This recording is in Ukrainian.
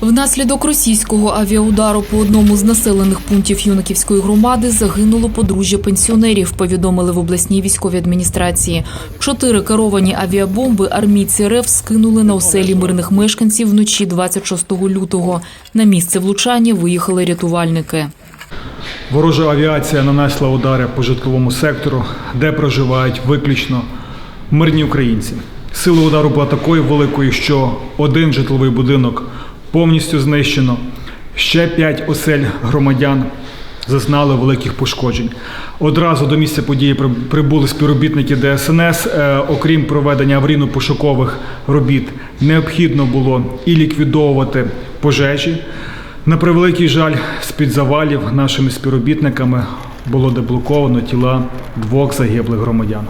Внаслідок російського авіаудару по одному з населених пунктів Юнаківської громади загинуло подружжя пенсіонерів, повідомили в обласній військовій адміністрації. Чотири керовані авіабомби армійці РФ скинули на оселі мирних мешканців вночі 26 лютого. На місце влучання виїхали рятувальники. Ворожа авіація нанесла удари по житловому сектору, де проживають виключно мирні українці. Сила удару була такою великою, що один житловий будинок повністю знищено. Ще п'ять осель громадян зазнали великих пошкоджень. Одразу до місця події прибули співробітники ДСНС. Е, Окрім проведення аварійно-пошукових робіт, необхідно було і ліквідовувати пожежі. На превеликий жаль, з-під завалів нашими співробітниками було деблоковано тіла двох загиблих громадян.